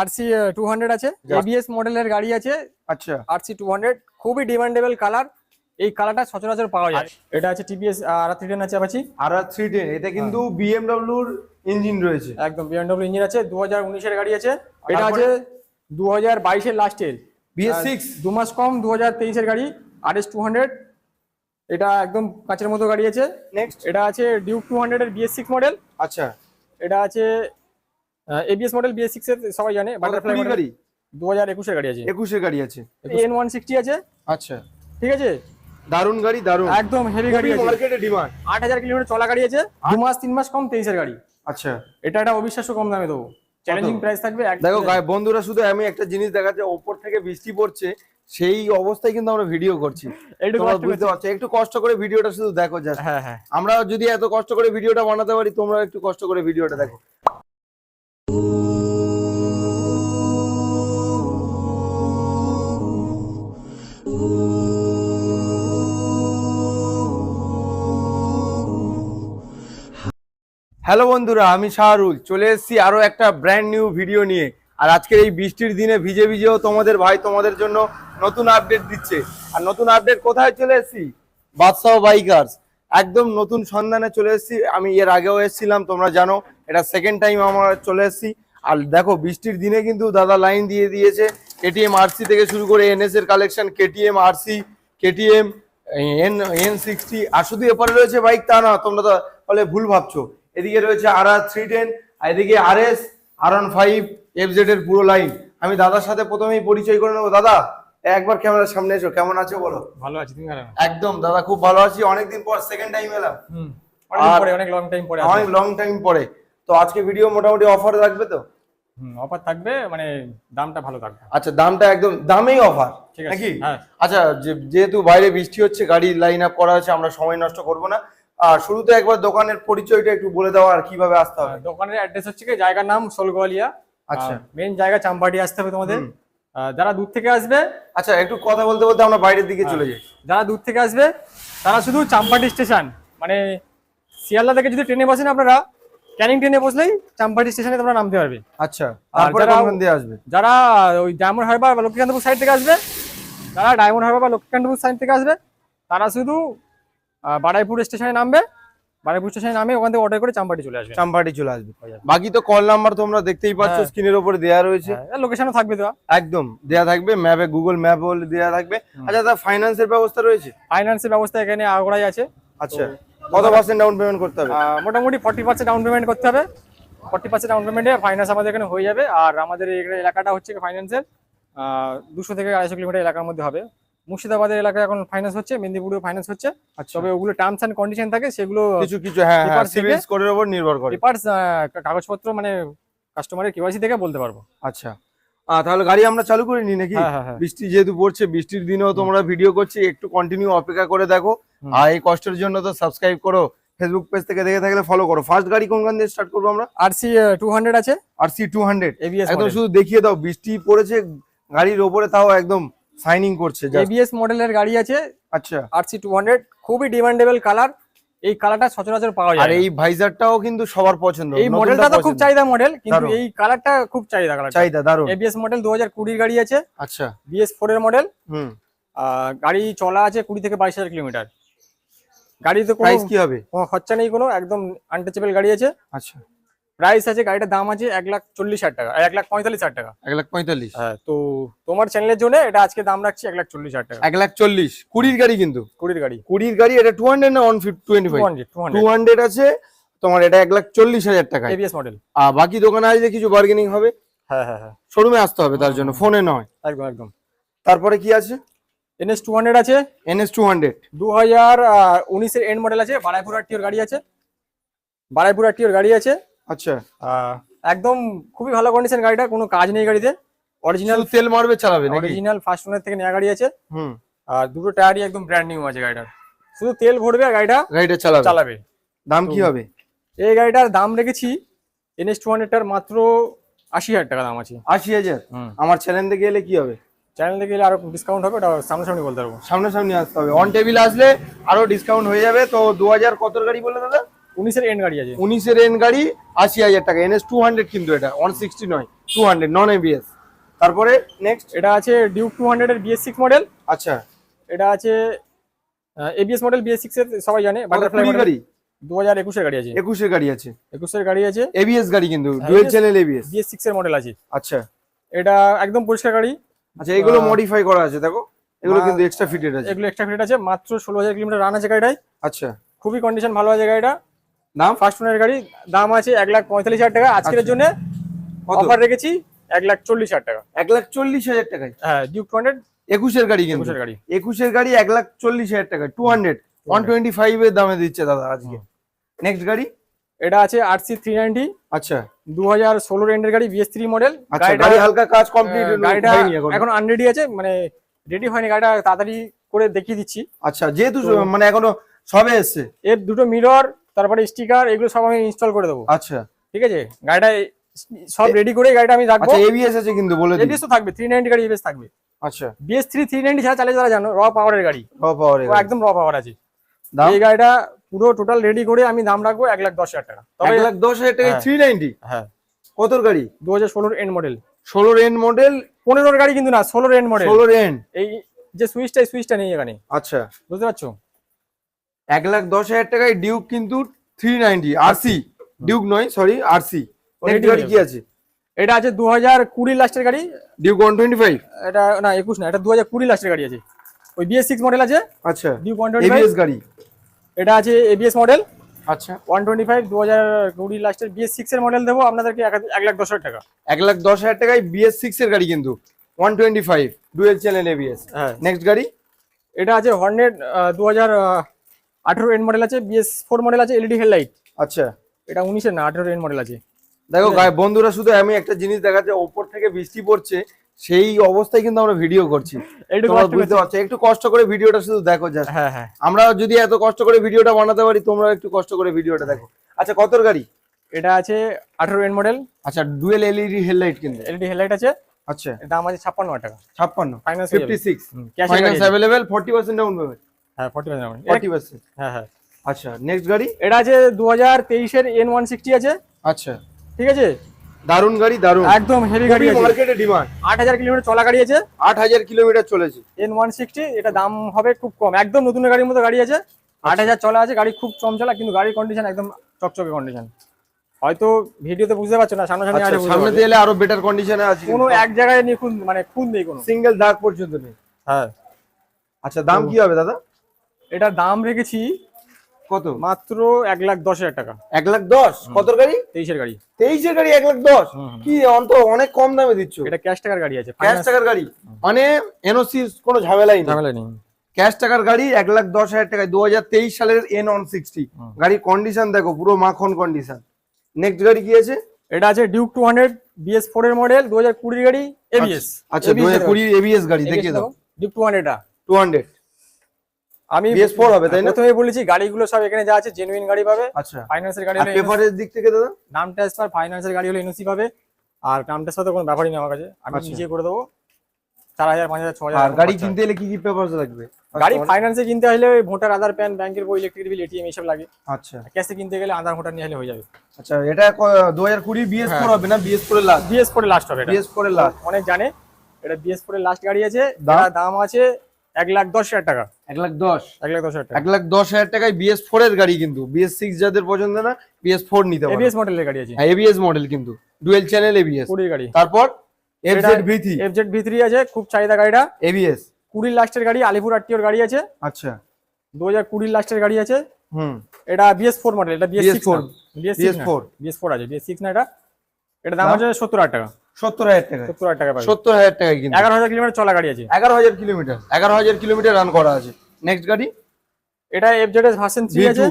RC two hundred আছে। ABS মডেলের গাড়ি আছে আচ্ছা। আরসি টু হান্ড্রেড খুবই ডিমান্ডেবল কালার এই কালারটা সচরাচর পাওয়া যায়। এটা আছে টিভিএস আর থ্রি টেন আছে আপাচি আর থ্রি টেন এতে কিন্তু হ্যাঁ। বিএমডব্লিউর ইঞ্জিন রয়েছে। একদম বিএমডব্লিউ ইঞ্জিন আছে দু হাজার উনিশের গাড়ি আছে এটা আছে? দু হাজার বাইশের লাস্টের বিএস সিক্স দু মাস কম দু হাজার তেইশের গাড়ি আর এস টু হান্ড্রেড এটা একদম কাঁচের মতো গাড়ি আছে। নেক্সট এটা আছে ডিউক টু হান্ড্রেড এর বিএস সিক্স মডেল আচ্ছা। এটা আছে এবিএস মডেল বিএস সিক্স এর সবাই জানে বাটারফ্লাই গাড়ি? দু হাজার একুশের গাড়ি আছে। একুশের গাড়ি আছে। এন ওয়ান সিক্সটি আছে। আচ্ছা। ঠিক আছে? দারুণ গাড়ি দারুণ একদম হেভি গাড়ি আছে। মার্কেটে ডিমান্ড আট হাজার কিলোমিটার চলা গাড়ি আছে। দু মাস তিন মাস কম তেইশের গাড়ি। আচ্ছা। এটা একটা অবিশ্বাস্য কম দামে দেবো। চ্যালেঞ্জিং প্রাইস থাকবে দেখো বন্ধুরা শুধু আমি একটা জিনিস দেখাচ্ছি ওপর থেকে বৃষ্টি পড়ছে সেই অবস্থায় কিন্তু আমরা ভিডিও করছি। একটু কষ্ট বুঝতে পারছ। একটু কষ্ট করে ভিডিওটা শুধু দেখো জাস্ট হ্যাঁ হ্যাঁ। আমরা যদি এত কষ্ট করে ভিডিওটা বানাতে পারি তোমরা একটু কষ্ট করে ভিডিওটা দেখো। হ্যালো বন্ধুরা, আমি শাহরুল। চলে এসেছি আরও একটা ব্র্যান্ড নিউ ভিডিও নিয়ে। আর আজকের এই বৃষ্টির দিনে ভিজে ভিজেও তোমাদের ভাই তোমাদের জন্য নতুন আপডেট দিচ্ছে। আর নতুন আপডেট কোথায় চলে এসেছি? বাদশাহ বাইকার্স একদম নতুন সন্ধানে চলে এসেছি। আমি এর আগেও এসেছিলাম, তোমরা জানো, এটা সেকেন্ড টাইম আমরা চলে এসেছি। আর দেখো, বৃষ্টির দিনে কিন্তু দাদা লাইন দিয়ে দিয়েছে কেটিএম আরসি থেকে শুরু করে এনএস এর collection KTM RC KTM N N sixty আর শুধু এপারে রয়েছে বাইক তা না, তোমরা তো বলে ভুল ভাবছ। এদিকে রয়েছে আর আর থ্রি টেন আর এদিকে R S R one five F Z এর পুরো লাইন আমি দাদার সাথে প্রথমেই পরিচয় করে নেব। দাদা একবার ক্যামেরার সামনে এসো কেমন আছো বলো? ভালো আছি তুমি ভালো একদম দাদা খুব ভালো আছি। অনেকদিন পর সেকেন্ড টাইম এলাম। হুম অনেক পরে অনেক লং টাইম পরে অনেক লং টাইম পরে। তো আজকে ভিডিও মোটামুটি অফার রাখবে তো? হুম অফার থাকবে মানে দামটা ভালো থাকবে। আচ্ছা দামটা একদম দামেই অফার ঠিক নাকি? হ্যাঁ। আচ্ছা যেহেতু বাইরে বৃষ্টি হচ্ছে গাড়ি লাইন আপ করা আছে আমরা সময় নষ্ট করব না। আর শুরুতে একবার দোকানের পরিচয়টা একটু বলে দাও আর কীভাবে আসতে হবে? দোকানের অ্যাড্রেস হচ্ছে কি? জায়গার নাম সোলগোয়ালিয়া। আচ্ছা। মেন জায়গা চাম্পাটি আসতে হবে তোমাদের। যারা দূর থেকে আসবে আচ্ছা একটু কথা বলতে বলতে আমরা বাইরের দিকে চলে যাই। যারা দূর থেকে আসবে তারা শুধু চাম্পাটি স্টেশন মানে শিয়ালদা থেকে যদি ট্রেনে বসেন আপনারা ক্যানিং ট্রেনে বসলেই চাম্পাটি স্টেশনে তোমরা নামতে পারবে। আচ্ছা আর তারপরে দিয়ে আসবে? যারা ওই ডায়মন্ড হারবার বা লক্ষ্মীকান্তপুর সাইড থেকে আসবে যারা ডায়মন্ড হারবার বা লক্ষ্মীকান্তপুর সাইড থেকে আসবে তারা শুধু আহ, বারাইপুর স্টেশনে নামবে বারাইপুর স্টেশনে নামে ওখান থেকে অর্ডার করে চাম্পাটি চলে আসবে। চাম্পাটি চলে আসবে। বাকি তো কল নাম্বার তোমরা দেখতেই পাচ্ছ হ্যাঁ। স্ক্রিনের উপরে দেয়া রয়েছে। লোকেশনও থাকবে তো একদম দেয়া থাকবে ম্যাপে গুগল ম্যাপ বলে দেয়া থাকবে। আচ্ছা তার ফাইন্যান্সের ব্যবস্থা রয়েছে? ফাইন্যান্সের ব্যবস্থা এখানে আগ্রায় আছে। আচ্ছা কত পার্সেন্ট ডাউন পেমেন্ট করতে হবে? মোটামুটি ফর্টি পার্সেন্ট ডাউন পেমেন্ট করতে হবে। ফর্টি পার্সেন্ট ডাউন পেমেন্টে ফাইন্যান্স আমাদের এখানে হয়ে যাবে। আর আমাদের এই এলাকাটা হচ্ছে ফাইন্যান্সের দুশো থেকে আড়াইশো কিলোমিটার এলাকার মধ্যে হবে। মুর্শিদাবাদের এলাকায় এখন ফাইন্যান্স হচ্ছে মেদিনীপুরেও ফাইন্যান্স হচ্ছে। আচ্ছা। তবে ওগুলো টার্মস অ্যান্ড কন্ডিশন থাকে সেগুলো কিছু কিছু হ্যাঁ হ্যাঁ Papers সিভিল স্কোরের উপর নির্ভর করে। পেপার্স কাগজপত্র মানে কাস্টমারের কেওয়াইসি থেকে বলতে পারব। আচ্ছা। তাহলে গাড়ি আমরা চালু করে নি নাকি? হ্যাঁ হ্যাঁ বৃষ্টি যেহেতু পড়ছে বৃষ্টির দিনেও তোমরা ভিডিও করছি একটু কন্টিনিউ অপেক্ষা করে দেখো। আর এই কষ্টের জন্য তো সাবস্ক্রাইব করো ফেসবুক পেজ থেকে দেখে থাকলে ফলো করো। ফার্স্ট গাড়ি কোনখান দিয়ে স্টার্ট করব আমরা? আরসি টু হান্ড্রেড আছে। আর সি টু হান্ড্রেড একদম শুধু দেখিয়ে দাও বৃষ্টি পড়েছে গাড়ির ওপরে তাও একদম সাইনিং করছে। এবিএস মডেলের গাড়ি আছে। আচ্ছা। আরসি টু হান্ড্রেড খুবই ডিমান্ডেবল কালার এই কালারটা সচরাচর পাওয়া যায় আর এই ভাইজারটাও কিন্তু সবার পছন্দ। এই মডেলটা তো খুব। চাহিদা মডেল কিন্তু এই কালারটা খুব চাহিদা কালার চাহিদা দারুণ এবিএস মডেল দু হাজার কুড়ির গাড়ি আছে। আচ্ছা। বিএস ফোর এর মডেল হুম। গাড়ি চলা আছে কুড়ি থেকে বাইশ হাজার কিলোমিটার। গাড়িতে কোনো প্রাইস কি হবে? কোনো খরচা নেই কোনো একদম আনটাচেবল গাড়ি আছে। আচ্ছা। প্রাইস আছে গাড়িটার দাম আছে এক লাখ চল্লিশ হাজার টাকা এক লাখ পঁয়তাল্লিশ হাজার টাকা। এক লাখ পঁয়তাল্লিশ। হ্যাঁ তো তোমার চ্যানেলের জন্য এটা আজকে দাম রাখছি এক লাখ চল্লিশ হাজার টাকা। এক লাখ চল্লিশ কুড়ির গাড়ি কিন্তু। কুড়ির গাড়ি। কুড়ির গাড়ি এটা টু হান্ড্রেড না one twenty five hundred two hundred আছে তোমার এটা এক লাখ চল্লিশ হাজার টাকা। এবিএস মডেল আর বাকি দোকানে আসলে কিছু বার্গেনিং হবে। হ্যাঁ হ্যাঁ হ্যাঁ। শোরুমে আসতে হবে তার জন্য ফোনে নয়। একদম একদম। তারপরে কি আছে? এনএস টু হান্ড্রেড আছে। এনএস টু হান্ড্রেড দু হাজার উনিশের এন্ড মডেল আছে বারাইপুর আরটিওর গাড়ি আছে। বারাইপুর আরটিওর গাড়ি আছে। আচ্ছা। একদম খুবই ভালো কন্ডিশন গাড়িটা কোনো কাজ নেই গাড়িতে। অরিজিনাল তেল মারবে চালাবে নাকি? অরিজিনাল ফার্স্ট ওনার থেকে নেওয়া গাড়ি আছে। হুম। আর দুটো টায়ারই একদম ব্র্যান্ড নিউ আছে গাড়িটার। শুধু তেল ভরবে আর গাড়িটা গাড়িটা চালাবে। চালাবে। দাম কি হবে? এই গাড়িটার দাম রেখেছি এনএস টু হান্ড্রেডটার মাত্র আশি হাজার টাকা দাম আছে। আশি হাজার? আমার চ্যানেল থেকে এলে কি হবে? চ্যানেল থেকে গেলে আরও ডিসকাউন্ট হবে ওটা সামনাসামনি বলতে পারব। সামনাসামনি আসতে হবে। অন টেবিল আসলে আরও ডিসকাউন্ট হয়ে যাবে। তো দু হাজার কত গাড়ি বলে দাদা? উনিশের এন্ড গাড়ি আছে। উনিশের এন গাড়ি আশি হাজার টাকা এনএস টু হান্ড্রেড কিন্তু এটা ওয়ান সিক্সটি নয় টু হান্ড্রেড নন এবিএস তারপরে নেক্সট এটা আছে ডিউক টু হান্ড্রেড এর বিএস সিক্স মডেল আচ্ছা। এটা আছে এবিএস মডেল বিএস সিক্স এর সবাই জানে বাটারফ্লাই গাড়ি? দু হাজার একুশের গাড়ি আছে। একুশের গাড়ি আছে। একুশের গাড়ি আছে। এবিএস গাড়ি কিন্তু dual channel ABS BS six এর মডেল আছে। আচ্ছা। এটা একদম পরিষ্কার গাড়ি। আচ্ছা এগুলো মডিফাই করা আছে দেখো। এগুলো কিন্তু এক্সট্রা ফিটেড আছে। এগুলো এক্সট্রা আছে মাত্র ষোলো হাজার কিলোমিটার রান আছে গাড়িটায়। আচ্ছা। খুবই কন্ডিশন ভালো আছে গাড়িটা। নাম ফার্স্ট ওনার গাড়ি দাম আছে এক লাখ পঁয়তাল্লিশ হাজার টাকা। আজকের আচ্ছা। জন্য অফার রেখেছি এক লাখ চল্লিশ হাজার টাকা। এক লাখ চল্লিশ হাজার টাকায়? হ্যাঁ ডিউক টু হান্ড্রেড একুশের গাড়ি কিন্তু। একুশের গাড়ি। একুশের গাড়ি এক লাখ চল্লিশ হাজার টাকা two hundred one twenty five এর দামে দিচ্ছে দাদা আজকে। নেক্সট গাড়ি? এটা আছে আর সি থ্রি নাইনটি আচ্ছা। দু হাজার ষোলোর এন্ডের গাড়ি বিএস থ্রি মডেল গাড়ি হালকা কাজ কমপ্লিট গাড়িটা হয়নি এখন। এখন আনরেডি আছে মানে রেডি হয়নি গাড়িটা তাড়াতাড়ি করে দেখিয়ে দিচ্ছি। আচ্ছা যেহেতু মানে এখনও সবে এসছে। এর দুটো মিরর তারপরে স্টিকার এগুলো সব আমি ইনস্টল করে দেবো। আচ্ছা। ঠিক আছে? গাড়িটা সব রেডি করে গাড়িটা আমি রাখব। আচ্ছা এবিএস আছে কিন্তু বলে দিই এবিএস তো থাকবে থ্রি নাইনটি গাড়ি এবিএস থাকবে। আচ্ছা। বিএস থ্রি থ্রি নাইনটি ছাড়া চালিয়ে যারা জানো র পাওয়ারের গাড়ি। র পাওয়ার ও একদম র পাওয়ার আছে। দাম? এই গাড়িটা পুরো টোটাল রেডি করে আমি দাম রাখব এক লাখ দশ হাজার টাকা। তবে এক লাখ দশ হাজার টাকা হ্যাঁ। থ্রি নাইনটি হ্যাঁ। কতর গাড়ি? দু হাজার ষোলোর এন্ড মডেল ষোলোর এন মডেল পনেরোর গাড়ি কিন্তু না ষোলোর এন্ড মডেল ষোলোর এন্ড এই যে সুইচটা সুইচটা নেই এখানে। আচ্ছা। বুঝতে পারছ? এক লাখ দশ হাজার টাকায় ডিউক কিন্তু থ্রি নাইনটি আরসি ডিউক নয় সরি আরসি গাড়ি কি আছে? এটা আছে দু হাজার কুড়ি লাস্টের গাড়ি। ডিউক ওয়ান টোয়েন্টি ফাইভ এটা না একুশ না এটা দু হাজার কুড়ি লাস্টের গাড়ি আছে। ওই বিএস সিক্স মডেল আছে? আচ্ছা ডিউ ওয়ান টোয়েন্টি এবিএস গাড়ি। এটা আছে এবিএস মডেল আচ্ছা ওয়ান টোয়েন্টি ফাইভ দু হাজার কুড়ি লাস্টের বিএস সিক্স এর মডেল দেবো আপনাদেরকে এক এক লাখ দশ হাজার টাকা। এক লাখ দশ হাজার টাকায় বিএস সিক্স এর গাড়ি কিন্তু। One twenty five dual channel ABS হ্যাঁ। নেক্সট গাড়ি। এটা আছে হর্নেট দু হাজার আঠেরো এন মডেল আছে বিএস ফোর মডেল আছে এলইডি হেডলাইট। আচ্ছা। এটা উনিশের না আঠেরো এন মডেল আছে। দেখো বন্ধুরা শুধু আমি একটা জিনিস দেখাচ্ছি ওপর থেকে বৃষ্টি পড়ছে সেই অবস্থায় কিন্তু আমরা ভিডিও করছি। একটু কষ্ট বুঝতে। পারছ একটু কষ্ট করে ভিডিওটা শুধু দেখো জাস্ট হ্যাঁ হ্যাঁ। আমরা যদি এত কষ্ট করে ভিডিওটা বানাতে পারি তোমরা একটু কষ্ট করে ভিডিওটা দেখো। আচ্ছা কতর গাড়ি? এটা আছে আঠেরো এন মডেল আচ্ছা ডুয়েল এলইডি হেডলাইট কিন্তু। এলইডি হেডলাইট আছে। আচ্ছা। দাম আছে ছাপ্পান্ন টাকা। ছাপ্পান্ন। Finance fifty six cash finance available forty percent down payment হ্যাঁ পার্সেন্ট পার্সেন্ট হ্যাঁ হ্যাঁ। আচ্ছা নেক্সট গাড়ি? এটা আছে আছে। আচ্ছা। ঠিক আছে? দারুণ গাড়ি দারুণ একদম হেভি গাড়ি আছে। মার্কেটে ডিমান্ড আট হাজার কিলোমিটার চলা গাড়ি আছে। আট হাজার কিলোমিটার চলেছে। এন ওয়ান সিক্সটি এটা দাম হবে খুব কম। একদম নতুন গাড়ির মতো গাড়ি আছে। আট হাজার চলা আছে গাড়ি খুব চমচলা কিন্তু গাড়ির কন্ডিশন একদম চকচকে কন্ডিশন হয়তো ভিডিওতে বুঝতে পারছ না সামনাসামনি আচ্ছা আছে সামনে দিয়ে এলে আরও বেটার কন্ডিশনে আছে কোনো এক জায়গায় নিয়ে খুন মানে খুন নেই কোনো। সিঙ্গেল দাগ পর্যন্ত নেই। হ্যাঁ। আচ্ছা দাম কি হবে দাদা? এটা দাম রেখেছি কত? মাত্র এক লাখ দশ হাজার টাকা। এক লাখ দশ? কত গাড়ি? তেইশের গাড়ি। তেইশের গাড়ি এক লাখ দশ। কি অন্ত অনেক কম দামে দিচ্ছ? এটা ক্যাশ টাকার গাড়ি আছে ক্যাশ টাকার গাড়ি? মানে এনওসি কোনো ঝামেলাই ঝামেলা নেই। ক্যাশ টাকার গাড়ি এক লাখ দশ হাজার টাকায় দু হাজার তেইশ সালের এন ওয়ান সিক্সটি। গাড়ির কন্ডিশন দেখো পুরো মাখন কন্ডিশন নেক্সট গাড়ি কি আছে? এটা আছে Duke two hundred BS four এর মডেল দু হাজার কুড়ির গাড়ি এবিএস আচ্ছা দু হাজার কুড়ি এবিএস গাড়ি। দেখিয়ে দাও। ডিউক টু হান্ড্রেডটা টু। হান্ড্রেড আমি BS4 হবে, তাই না? প্রথমে বলেছি গাড়িগুলো সব এখানে যা আছে জেনুইন গাড়ি পাবে। আচ্ছা। ফাইন্যান্সের গাড়ি হলে পেপারের দিক থেকে দাদা? নাম ট্রান্সফার ফাইন্যান্সের গাড়ি হলে এনওসি পাবে। আর নাম ট্রান্সফার কোনো ব্যাপারই নেই আমার কাছে। আমি আচ্ছা। নিজে করে দেবো। চার হাজার পাঁচ হাজার ছ হাজার আর গাড়ি কিনতে এলে কি কি পেপার লাগবে? গাড়ি ফাইন্যান্সে কিনতে হলে ওই ভোটার আধার প্যান ব্যাংকের বই ইলেকট্রিক বিল এটিএম এইসব লাগে। আচ্ছা। ক্যাশে কিনতে গেলে আধার ভোটার নিয়ে হলে হয়ে যাবে। আচ্ছা এটা দু হাজার কুড়ি বিএস ফোর হ্যাঁ। হবে না? বিএস ফোর এর লাস্ট বিএস ফোর লাস্ট হবে এটা। বিএস ফোর এর লাস্ট অনেক জানে এটা বিএস ফোর লাস্ট গাড়ি আছে। দাম আছে এক লাখ দশ হাজার টাকা এক লাখ দশ এক লাখ দশ হাজার টাকা এক লাখ দশ হাজার টাকায় বিএস ফোর এর গাড়ি কিন্তু বিএস সিক্স যাদের পছন্দ না বিএস ফোর নিতে পারবে এবিএস মডেলের গাড়ি আছে হ্যাঁ এবিএস মডেল কিন্তু ডুয়েল চ্যানেল এবিএস কুড়ির গাড়ি তারপর FZ V three FZ V three আছে খুব চাহিদা গাড়িটা এবিএস কুড়ির লাস্টের গাড়ি আলিপুর আটটিওর গাড়ি আছে আচ্ছা দু হাজার কুড়ির লাস্টের গাড়ি আছে হুম এটা বিএস ফোর মডেল এটা BS BS4 BS BS4 BS four আছে বিএস সিক্স না এটা এটা দাম দাম? আছে সত্তর হাজার টাকা সত্তর হাজার টাকা। সত্তর হাজার টাকা সত্তর হাজার কিন্তু। এগারো হাজার কিলোমিটার চলা গাড়ি আছে। এগারো হাজার কিলোমিটার। এগারো হাজার কিলোমিটার রান করা আছে। নেক্সট গাড়ি? এটা এফজেড এস ভার্সন থ্রি আছে।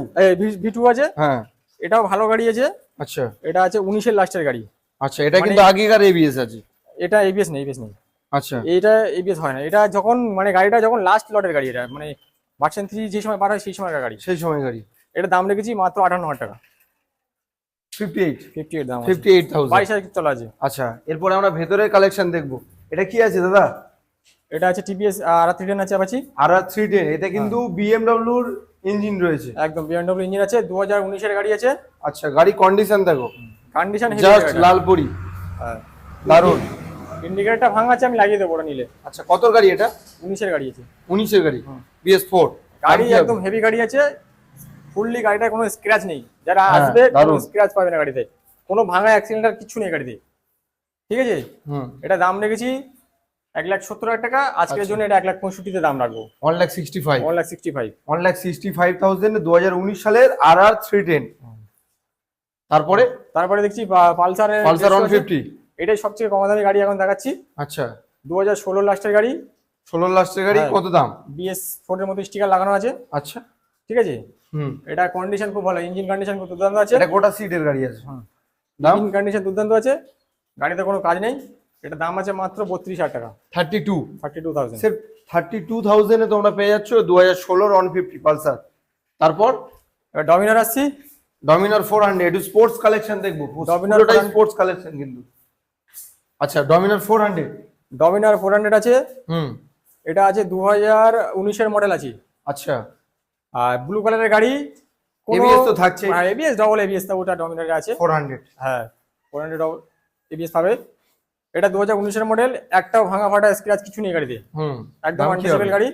ভি টু আছে। হ্যাঁ। এটাও ভালো গাড়ি আছে। আচ্ছা। এটা আছে উনিশের লাস্টের গাড়ি। আচ্ছা এটা মানে- কিন্তু আগেকার এবিএস আছে। এটা এবিএস নেই এবিএস নেই। আচ্ছা। এবিএস হয় না। এটা যখন মানে গাড়িটা যখন লাস্ট লটের গাড়ি এটা মানে ভার্সন থ্রি যে সময় বার হয় সেই সময়কার গাড়ি। সেই সময় গাড়ি। এটা দাম রেখেছি মাত্র আটান্ন হাজার টাকা। ফিফটি এইট ফিফটি এইট দাম আছে। ফিফটি এইট থাউজেন্ড বাইশ হাজার আছে আচ্ছা এরপরে আমরা ভেতরের কালেকশন দেখব। এটা কি আছে দাদা? এটা আছে টিভিএস আর থ্রি টেন আছে আপাচি? আর থ্রি টেন এটা কিন্তু বিএমডব্লিউর ইঞ্জিন রয়েছে। একদম বিএমডব্লিউ ইঞ্জিন আছে দু হাজার উনিশের গাড়ি আছে। আচ্ছা গাড়ি কন্ডিশন দেখো। কন্ডিশন জাস্ট লালপুরি। হ্যাঁ। দারুণ ইন্ডিকেটরটা ভাঙা আছে আমি লাগিয়ে দেবো ওটা নিলে। আচ্ছা কত গাড়ি এটা? উনিশের গাড়ি আছে। উনিশের গাড়ি। বিএস ফোর গাড়ি একদম হেভি গাড়ি আছে ফুললি গাড়িটা কোনো স্ক্র্যাচ নেই। যারা হ্যাঁ, আসবে কোনো স্ক্র্যাচ পাবে না গাড়িতে। কোনো ভাঙা অ্যাক্সিডেন্ট আর কিছু নেই গাড়িতে। ঠিক আছে? হুম। এটা দাম রেখেছি এক লাখ সত্তর হাজার টাকা। আজকের আচ্ছা। জন্য এটা এক লাখ পঁয়ষট্টিতে দাম রাখব। One lakh sixty five one lakh sixty five one lakh sixty five thousand দু হাজার উনিশ সালের আর আর থ্রি টেন তারপরে? তারপরে দেখছি পালসার পালসার ওয়ান ফিফটি এটাই সবচেয়ে কম দামি গাড়ি এখন দেখাচ্ছি। আচ্ছা। দু হাজার ষোলো লাস্টের গাড়ি। ষোলো লাস্টের গাড়ি হ্যাঁ। কত দাম? বিএস ফোর্ডের মতো স্টিকার লাগানো আছে। আচ্ছা। ঠিক আছে? হুম। এটা কন্ডিশন খুব ভালো ইঞ্জিন কন্ডিশন খুব দুর্দান্ত আছে। এটা গোটা সিটের গাড়ি আছে দাম? ইঞ্জিন কন্ডিশন দুর্দান্ত আছে। গাড়িতে কোনো কাজ নেই। এটা দাম আছে মাত্র বত্রিশ হাজার টাকা। Thirty two thirty two thousand sir thirty two থাউজেন্ডে তোমরা পেয়ে যাচ্ছ দু হাজার ষোলোর ওয়ান ফিফটি পালসার। তারপর? ডমিনার আসছি। Dominar four hundred sports collection দেখব। ডমিনার পুরোটাই 400 স্পোর্টস কালেকশন কিন্তু। আচ্ছা Dominar four hundred Dominar four hundred আছে। হুম। এটা আছে দু হাজার উনিশের মডেল আছে। আচ্ছা। আর ব্লু কালারের গাড়ি ABS তো থাকছেই। এবিএস ডবল এবিএস তা ওটা ডমিনারে আছে। ফোর হান্ড্রেড হ্যাঁ ফোর হান্ড্রেড এবিএস পাবে। এটা দু হাজার উনিশের মডেল একটাও ভাঙা ফাটা স্ক্র্যাচ কিছু নেই গাড়িতে। হুম একদম হবে? গাড়ি।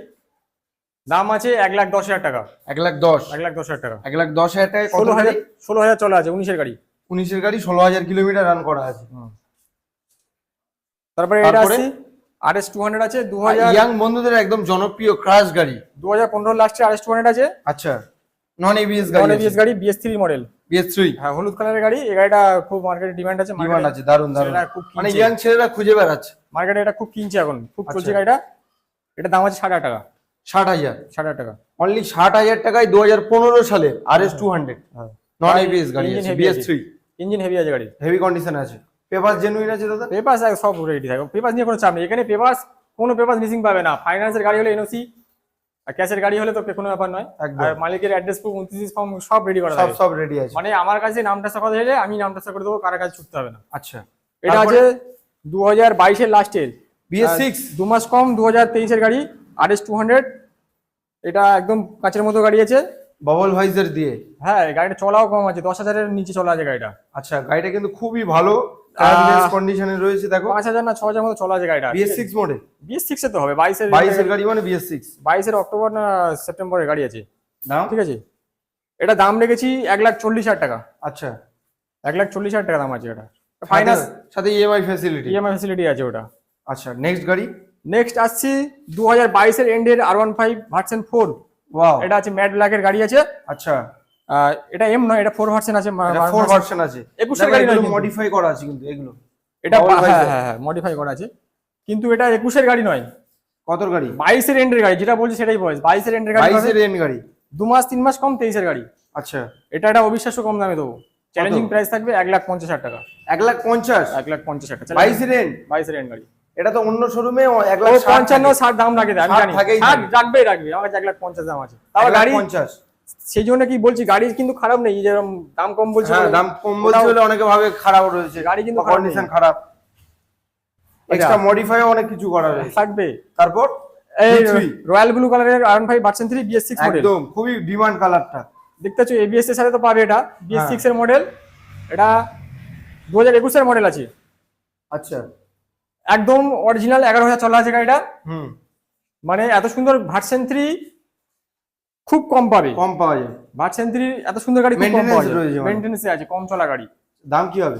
দাম আছে এক লাখ দশ হাজার টাকা। এক লাখ দশ। এক লাখ দশ হাজার টাকা। এক লাখ দশ হাজার কত ষোলো হাজার ষোলো হাজার চলা আছে উনিশের গাড়ি। উনিশের গাড়ি ষোলো হাজার কিলোমিটার রান করা আছে। তারপরে এটা তারপরে? আসছি আর এস টু হান্ড্রেড আছে দু হাজার ইয়াং বন্ধুদের একদম জনপ্রিয় ক্রাশ গাড়ি। দু হাজার পনেরো লাস্টে আর এস টু হান্ড্রেড আছে। আচ্ছা নন এবিএস নন গাড়ি এবিএস গাড়ি BS three model BS three হ্যাঁ হলুদ কালারের গাড়ি এই গাড়িটা খুব মার্কেটে ডিমান্ড আছে ডিমান্ড আছে দারুণ দারুণ খুব মানে। ইয়াং ছেলেরা খুঁজে বেড়াচ্ছে। মার্কেটে এটা খুব কিনছে এখন খুব চলছে আচ্ছা। গাড়িটা। এটা দাম আছে ষাট টাকা। ষাট হাজার? ষাট টাকা। অনলি ষাট হাজার টাকায় দু হাজার পনেরো সালে R S two hundred non ABS গাড়ি বিএস থ্রি ইঞ্জিন হেভি আছে গাড়ি। হেভি কন্ডিশন আছে। পেপার জেনুইন আছে দাদা? পেপার সব রেডি থাকে পেপার নিয়ে কোনো চাপ নেই। এখানে পেপার কোনো পেপার মিসিং পাবে না। ফাইন্যান্সের গাড়ি হলে এনওসি আর ক্যাশের গাড়ি হলে তো কোনো ব্যাপার নয়। আর মালিকের অ্যাড্রেস প্রুফ উনত্রিশ ফর্ম সব রেডি করা সব সব রেডি আছে। মানে আমার কাছে নামটা সাফা দিলে আমি নামটা সাফা করে দেবো কারও কাছে ছুটতে হবে না। আচ্ছা। এটা আছে দু হাজার বাইশের লাস্টের বিএস সিক্স দু মাস কম দু হাজার তেইশের গাড়ি আর এস টু হান্ড্রেড এটা একদম কাঁচের মতো গাড়ি আছে। বাবল ভাইজার দিয়ে। হ্যাঁ গাড়িটা চলাও কম আছে দশ হাজারের নিচে চলা আছে গাড়িটা। আচ্ছা গাড়িটা কিন্তু খুবই ভালো। আহ, কন্ডিশনে রয়েছে দেখো। পাঁচ হাজার না ছ হাজার মতো চলা আছে গাড়িটা বিএস সিক্স মডেল বিএস সিক্সে তো হবে বাইশের বাইশের গাড়ি মানে বিএস সিক্স বাইশের অক্টোবর না সেপ্টেম্বরের গাড়ি আছে। দাম? ঠিক আছে? এটা দাম রেখেছি এক লাখ চল্লিশ হাজার টাকা। আচ্ছা। এক লাখ চল্লিশ হাজার টাকা দাম আছে এটা ফাইন্যান্স সাথে- ইএমআই ফ্যাসিলিটি ইএমআই ফেসিলিটি আছে ওটা। আচ্ছা নেক্সট গাড়ি? নেক্সট আসছি দু হাজার বাইশের এন্ডের R one five version four wow এটা আছে ম্যাট ব্ল্যাকের গাড়ি আছে। আচ্ছা। এটা এম নয় এটা ফোর ভার্সন আছে ফোর ভার্সন আছে। একুশের গাড়ি নয়। মডিফাই করা আছে কিন্তু এগুলো। এটা হ্যাঁ হ্যাঁ হ্যাঁ মডিফাই করা আছে। কিন্তু এটা একুশের গাড়ি নয়। কতর গাড়ি? বাইশের এন্ডের গাড়ি যেটা বলছি সেটাই বয়স। বাইশের এন্ডের গাড়ি বাইশের পাবে। এন গাড়ি। দু মাস তিন মাস কম তেইশের গাড়ি। আচ্ছা। এটা একটা অবিশ্বাস্য কম দামে দেবো। চ্যালেঞ্জিং প্রাইস থাকবে এক লাখ পঞ্চাশ হাজার টাকা। এক লাখ পঞ্চাশ? এক লাখ পঞ্চাশ হাজার টাকা। বাইশের এন বাইশের এন্ড গাড়ি। এটা তো অন্য শোরুমে এক লাখ পঞ্চান্ন ষাট দাম লাগে আমি জানি। রাখবেই রাখবে আমার এক লাখ পঞ্চাশ দাম আছে। এক গাড়ি পঞ্চাশ। সেই জন্য কি বলছি গাড়ি কিন্তু খারাপ নেই যেরকম দাম কম বলছে হ্যাঁ দাম কম বলছে বলে অনেকে ভাবে খারাপ রয়েছে। গাড়ি কিন্তু কন্ডিশন খারাপ। এক্সট্রা মডিফাই অনেক কিছু করা রয়েছে। থাকবে। তারপর এই রয়্যাল ব্লু কালারের R five version three BS six model একদম খুবই ডিমান্ড কালারটা দেখতে পাচ্ছ এবিএস এর সাথে তো পাবে এটা। বিএস হ্যাঁ। সিক্স এর মডেল এটা দু হাজার একুশের মডেল আছে। আচ্ছা। একদম অরিজিনাল এগারো হাজার চলা আছে গাড়িটা। হুম। মানে এত সুন্দর ভার্সন থ্রি খুব কম পাবে কম পাওয়া যায়। ভার্সন থ্রি এত সুন্দর গাড়ি রয়েছে মানে। মেনটেন্সে আছে কম চলা গাড়ি। দাম কি হবে?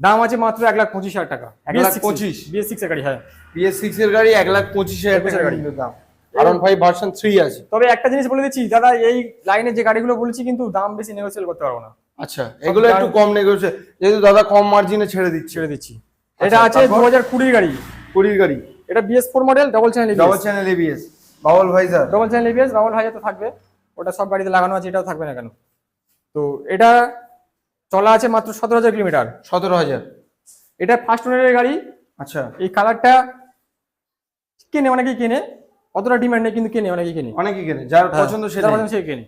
দাম আছে মাত্র এক লাখ পঁচিশ হাজার টাকা। এক লাখ পঁচিশ? বিএস সিক্স এর গাড়ি হ্যাঁ। বিএস সিক্স এর গাড়ি এক লাখ পঁচিশ হাজার টাকা। গাড়ি। দাম। আর ফাইভ ভার্সন থ্রি আছে। তবে একটা জিনিস বলে দিচ্ছি দাদা এই লাইনে যে গাড়িগুলো বলছি কিন্তু দাম বেশি নেগোসিয়েট করতে পারব না। আচ্ছা এগুলো একটু কম নেগোসিয়েট যেহেতু দাদা কম মার্জিনে ছেড়ে দিচ্ছে। ছেড়ে দিচ্ছি। এটা আছে? দু হাজার কুড়ির গাড়ি। কুড়ির গাড়ি। এটা BS four model double channel double channel ABS bubble visor double channel ABS double হাজার তো থাকবে। ওটা সব গাড়িতে লাগানো আছে এটাও থাকবে না কেন? তো এটা চলা আছে মাত্র সতেরো হাজার কিলোমিটার। সতেরো হাজার? এটা ফার্স্ট ওনারের গাড়ি। আচ্ছা। এই কালারটা কেনে অনেকেই কেনে। অতটা ডিমান্ড নেই কিন্তু কেনে অনেকেই কেনে। অনেকে কেনে যার হ্যাঁ, পছন্দ সেটা পছন্দ সে কেনে।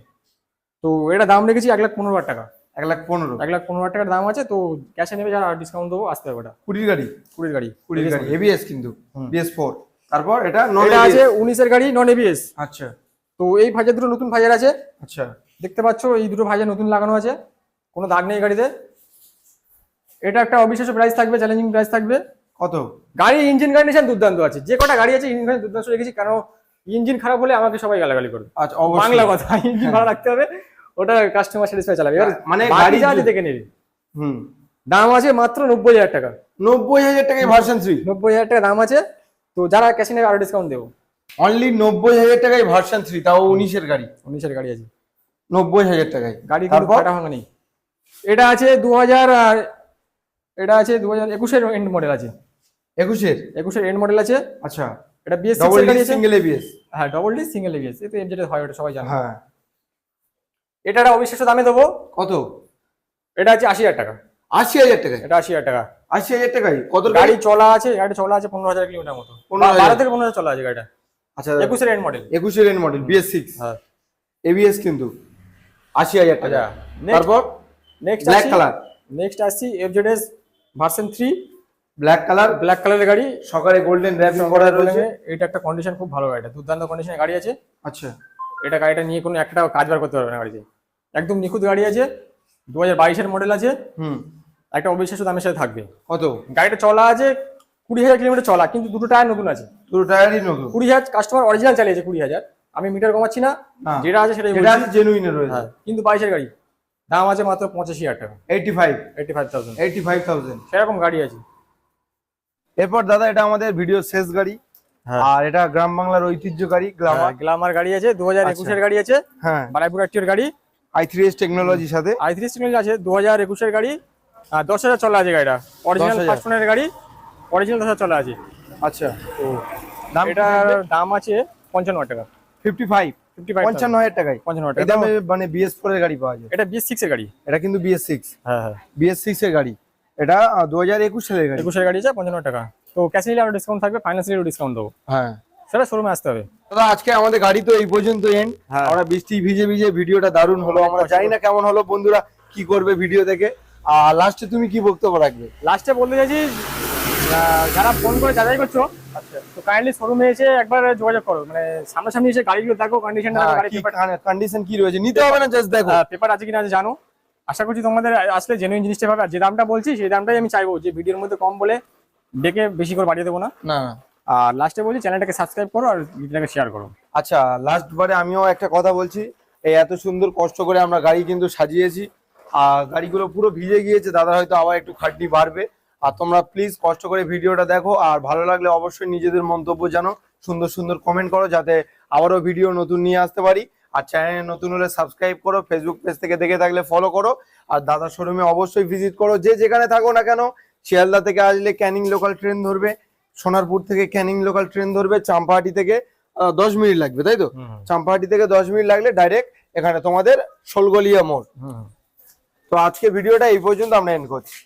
তো এটা দাম রেখেছি এক লাখ পনেরো হাজার টাকা। এক লাখ পনেরো। এক লাখ পনেরো হাজার টাকার দাম আছে তো ক্যাশে নেবে যারা ডিসকাউন্ট দেবো আসতে হবে ওটা। কুড়ির গাড়ি? কুড়ির গাড়ি। কুড়ির গাড়ি এবিএস কিন্তু বিএস ফোর তারপর এটা নন এটা আছে উনিশের গাড়ি নন এবিএস আচ্ছা। তো এই ভাইজার দুটো নতুন ভাইজার আছে। আচ্ছা। দেখতে পাচ্ছ এই দুটো ভাইজার নতুন লাগানো আছে। কোনো দাগ নেই গাড়িতে। এটা একটা অবিশ্বাস্য প্রাইস থাকবে চ্যালেঞ্জিং প্রাইস থাকবে। কত? গাড়ি ইঞ্জিন কন্ডিশন দুর্দান্ত আছে। যে কটা গাড়ি আছে ইঞ্জিন কন্ডিশন দুর্দান্ত রেখেছি। কারণ ইঞ্জিন খারাপ হলে আমাকে সবাই গালাগালি করবে। আচ্ছা বাংলা কথা ইঞ্জিন ভালো রাখতে হবে। ওটা কাস্টমার স্যাটিসফাই চালাবে। মানে গাড়ি যা আছে দেখে নেবে। হুম। দাম আছে মাত্র নব্বই হাজার টাকা। নব্বই হাজার টাকায় ভার্সন থ্রি নব্বই হাজার টাকা দাম আছে। তো যারা ক্যাশে নেবে আরও ডিসকাউন্ট দেবো। অনলি নব্বই হাজার টাকায় ভার্সন থ্রি তাও উনিশের গাড়ি। উনিশের গাড়ি আছে। নব্বই হাজার টাকায়। গাড়ি কিন্তু ফাটা ভাঙা নেই এটা আছে দু হাজার এটা আছে দু হাজার একুশের এন্ড মডেল আছে। একুশের? একুশের এন্ড মডেল আছে। আচ্ছা। এটা বিএস ডবল আছে। সিঙ্গেল এবিএস হ্যাঁ ডবল ডি সিঙ্গেল এবিএস এতে যেটা হয় ওটা সবাই জানে। হ্যাঁ। এটা একটা অবিশ্বাস্য দামে দেবো। কত? এটা আছে আশি হাজার টাকা। আশি হাজার টাকায়? এটা আশি হাজার টাকা। আশি হাজার টাকায়? কত গাড়ি চলা আছে গাড়ি চলা আছে পনেরো হাজার কিলোমিটার মতো। 15,000 বারো থেকে পনেরো চলা আছে গাড়িটা। আচ্ছা একুশের এন্ড মডেল। একুশের এন মডেল বিএস সিক্স হ্যাঁ। এবিএস কিন্তু আশি হাজার টাকা। আচ্ছা, তারপর নেক্সট ব্ল্যাক কালার নেক্সট আসছি FZS version three black colour black কালারের গাড়ি। সকালে গোল্ডেন র্যাপিং করা রয়েছে। এটা একটা কন্ডিশন খুব ভালো গাড়িটা দুর্দান্ত কন্ডিশনের গাড়ি আছে। আচ্ছা। এটা গাড়িটা নিয়ে কোনো একটা কাজ বার করতে পারবে না গাড়িতে। একদম নিখুঁত গাড়ি আছে। দু হাজার বাইশের মডেল আছে। হুম। একটা অবিশ্বাস্য দামের সাথে থাকবে। কত? গাড়িটা চলা আছে কুড়ি হাজার কিলোমিটার চলা কিন্তু দুটো টায়ার নতুন আছে। দুটো টায়ারই নতুন। কুড়ি হাজার কাস্টমার অরিজিনাল চালিয়েছে কুড়ি হাজার। আমি মিটার কমাচ্ছি না না। যেটা আছে সেটা এটা বলছি। জেনুইনে রয়েছে। হ্যাঁ কিন্তু বাইশের গাড়ি দাম আছে মাত্র পঁচাশি হাজার টাকা। Eighty five eighty five thousand eighty five thousand সেরকম গাড়ি আছে। এরপর দাদা এটা আমাদের ভিডিও শেষ গাড়ি। হ্যাঁ। আর এটা গ্রাম বাংলার ঐতিহ্য গাড়ি গ্লামার গ্লামার গাড়ি আছে দু হাজার আচ্ছা। একুশের গাড়ি আছে। হ্যাঁ। বারাইপুর আটটির গাড়ি। আই থ্রি এস টেকনোলজির সাথে। আই থ্রি সিগন্যাল আছে দু হাজার একুশের গাড়ি। আর দশ হাজার চলা আছে গাড়িটা। অরিজিনাল 10,000 ফার্স্ট গাড়ি অরিজিনাল দশ হাজার চলা আছে। আচ্ছা তো দাম এটার দাম আছে পঞ্চান্ন টাকা। ফিফটি ফাইভ পঞ্চান্ন হাজার টাকায়। পঞ্চান্ন হাজার টাকা। দামে মানে বিএস ফোর এর গাড়ি পাওয়া যায়। এটা বিএস সিক্স এর গাড়ি। এটা কিন্তু বিএস সিক্স হ্যাঁ হ্যাঁ। বিএস সিক্স এর গাড়ি। এটা দু হাজার একুশ সালের গাড়ি। একুশের গাড়ি আছে পঞ্চান্ন টাকা। তো ক্যাশ নিলে আরও ডিসকাউন্ট থাকবে ফাইন্যান্স ডিসকাউন্ট দেবো। হ্যাঁ। সেটা শোরুমে আসতে হবে। দাদা আজকে আমাদের গাড়ি তো এই পর্যন্ত এন্ড হ্যাঁ। আমরা বৃষ্টি ভিজে ভিজে ভিডিওটা দারুণ হলো। আমরা জানি না কেমন হলো বন্ধুরা কি করবে ভিডিও দেখে। আর লাস্টে তুমি কি বক্তব্য রাখবে? লাস্টে বলতে চাইছি যারা ফোন করে যাচাই করছ আচ্ছা। তো কাইন্ডলি শোরুমে এসে একবার যোগাযোগ করো। মানে সামনাসামনি এসে গাড়িগুলো দেখো কন্ডিশন হ্যাঁ, কন্ডিশন কি রয়েছে? নিতে হবে না জাস্ট দেখো। পেপার আছে কিনা আছে জানো। আশা করছি তোমাদের আসলে জেনুইন জিনিসটা পাবে আর যে দামটা বলছি সেই দামটাই আমি চাইব। যে ভিডিওর মধ্যে কম বলে ডেকে বেশি করে বাড়িয়ে দেবো না। না না। আর লাস্টে বলছি চ্যানেলটাকে সাবস্ক্রাইব করো আর ভিডিওটাকে শেয়ার করো। আচ্ছা লাস্ট বারে আমিও একটা কথা বলছি। এই এত সুন্দর কষ্ট করে আমরা গাড়ি কিন্তু সাজিয়েছি। আর গাড়িগুলো পুরো ভিজে গিয়েছে দাদা হয়তো আবার একটু খাটনি বাড়বে। আর তোমরা প্লিজ কষ্ট করে ভিডিওটা দেখো আর ভালো লাগলে অবশ্যই নিজেদের মন্তব্য জানো সুন্দর সুন্দর কমেন্ট করো যাতে আবারও ভিডিও নতুন নিয়ে আসতে পারি। আর চ্যানেলে নতুন হলে সাবস্ক্রাইব করো ফেসবুক পেজ থেকে দেখে থাকলে ফলো করো। আর দাদা শোরুমে অবশ্যই ভিজিট করো যে যেখানে থাকো না কেন শিয়ালদা থেকে আসলে ক্যানিং লোকাল ট্রেন ধরবে সোনারপুর থেকে ক্যানিং লোকাল ট্রেন ধরবে চাম্পাহাটি থেকে দশ মিনিট লাগবে তাই তো? চাম্পাহাটি থেকে দশ মিনিট লাগলে ডাইরেক্ট এখানে তোমাদের শোলগলিয়া মোড়। তো আজকে ভিডিওটা এই পর্যন্ত আমরা এন্ড করছি।